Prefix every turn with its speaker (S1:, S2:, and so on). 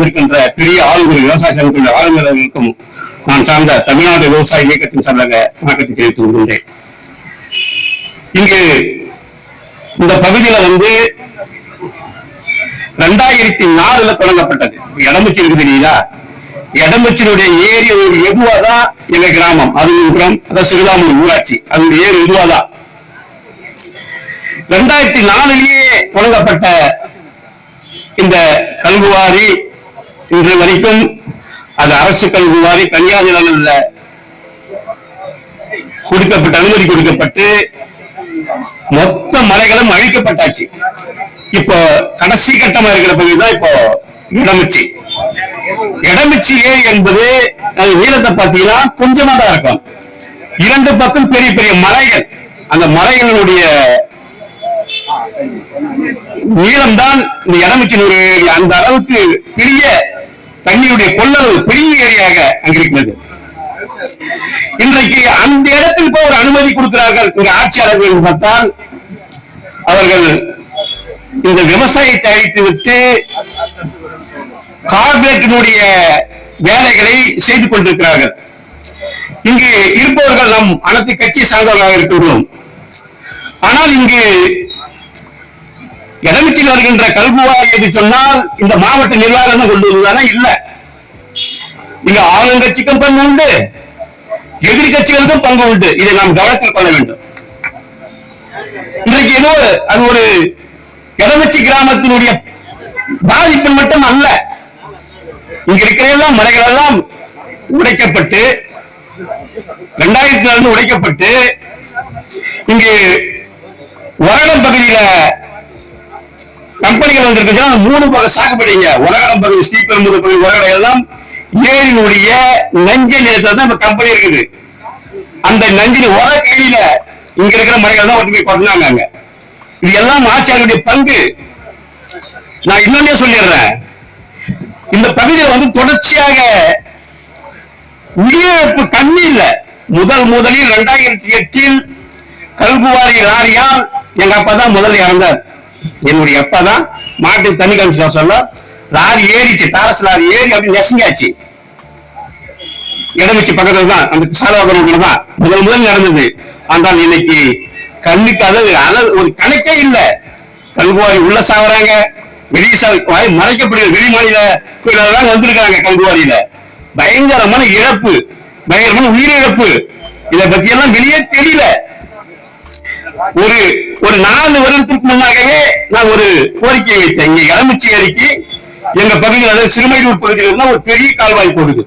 S1: இருக்கின்ற பெரிய ஆளுநர் விவசாய சங்கத்துடைய ஆளுநர்களுக்கும் நான் சார்ந்த தமிழ்நாடு விவசாய இயக்கத்தின் சார்பாக வணக்கத்தை தெரிவித்துக் கொள்கின்றேன். இங்கு இந்த பகுதியில வந்து ரெண்டாயிரத்தி நாலுல தொடங்கப்பட்டது. இடம்புச்சி இருக்குது இல்லையா இடம்புச்சினுடைய ஏரி ஒரு எதுவாதான் எங்க கிராமம் அது அதுபுரம் அதாவது சிறுதாமூர் ஊராட்சி அதனுடைய ஏரி எதுவாதான்? ரெண்டாயிரத்தி நாலுலயே தொடங்கப்பட்ட இந்த கல்குவாரி இன்று வரைக்கும் அது அரசு கல்குவாரி தனியார் நிலங்கள்ல கொடுக்கப்பட்ட அனுமதி கொடுக்கப்பட்டு மொத்த மலைகளும் அழிக்கப்பட்டாச்சு. இப்போ கடைசி கட்டமா இருக்கிற பகுதி தான் இப்போ இடமிச்சி. இடமிச்சி என்பது அது நீளத்தை பார்த்தீங்கன்னா கொஞ்சமா தான் இருக்கும். இரண்டு பக்கம் பெரிய பெரிய மலைகள். அந்த மலைகளுடைய நீளம்தான் இந்த இடமிச்சினூர் அந்த அளவுக்கு பெரிய தண்ணியுடைய கொள்ளளவு பெரிய ஏரியாக அங்கிருக்கிறது. இன்றைக்கு அந்த இடத்தில் போய் ஒரு அனுமதி கொடுக்கிறார்கள். ஒரு ஆட்சியாளர்கள் பார்த்தால் அவர்கள் இந்த விவசாயத்தை அழித்து விட்டு கார்பரேட்டினுடைய வேலைகளை செய்து கொண்டிருக்கிறார்கள். இங்கு இருப்பவர்கள் நம் அனைத்து கட்சி சார்ந்தவர்களாக இருக்கின்றோம். ஆனால் இங்கு இடமிச்சில் வருகின்ற கல்குவா என்று சொன்னால் இந்த மாவட்ட நிர்வாகம் கொண்டு வருவதானா இல்ல. இங்க ஆளுங்கட்சிக்கும் பங்கு உண்டு எதிரி கட்சிகளுக்கும் பங்கு உண்டு. இதை நாம் கவனத்தில் கொள்ள வேண்டும். இன்றைக்கு ஏதோ அது ஒரு எடமிச்சி கிராமத்தினுடைய பாதிப்பு மட்டும் அல்ல. இங்க இருக்கிற எல்லாம் மலைகள் எல்லாம் உடைக்கப்பட்டு இரண்டாயிரத்தி நாலு உடைக்கப்பட்டு இங்கு உரகம் பகுதியில கம்பெனிகள் வந்திருக்குன்னா மூணு பக்கம் சாகுபடிங்க உலகம் பகுதி ஸ்ரீபெரும்புதூர் பகுதி உரகடம் எல்லாம் ஏரியினுடைய நஞ்சை நிலத்துல தான் இப்ப கம்பெனி இருக்குது. அந்த நஞ்சின் உர கையில இங்க இருக்கிற மலைகள் தான் ஒட்டு போய் கொண்டாங்க இது எல்லாம் ஆட்சியாளருடைய பங்கு. நான் இன்னொன்னே சொல்லிடுறேன். இந்த பகுதியில் வந்து தொடர்ச்சியாக உயிரிழப்பு கம்மி இல்லை. முதல் முதலில் இரண்டாயிரத்தி எட்டில் கல்குவாரி லாரியால் எங்க அப்பா தான் முதல் இறந்தார். என்னுடைய அப்பா தான் மாட்டு தண்ணி கமிஷன் சொல்ல லாரி ஏறிச்சு டாரஸ் லாரி ஏறி அப்படி நெசங்காச்சு இடமிச்சு பக்கத்துல தான் அந்த சாலவாபுரம் தான். முதல் முதல் நடந்தது. ஆனால் இன்னைக்கு கண்ணுக்கு அதாவது அளவு ஒரு கணக்கே இல்ல. கல்குவாரி உள்ள சாவறாங்க. வெளிய சாவி வாய் மறைக்கப்படுகிற வெளி மாநில தான் வந்திருக்காங்க கல்குவாரியில. பயங்கரமான இழப்பு பயங்கரமான உயிரிழப்பு. இதை பத்தி எல்லாம் வெளியே தெரியல. ஒரு ஒரு நாலு வருடத்திற்கு முன்னாகவே நான் ஒரு கோரிக்கை வைத்தேன். இங்க இடமிச்சி ஏரிக்கு எங்க பகுதியில் அதாவது சிறுமையூர் பகுதியில் இருந்தா ஒரு பெரிய கால்வாய் போடுது.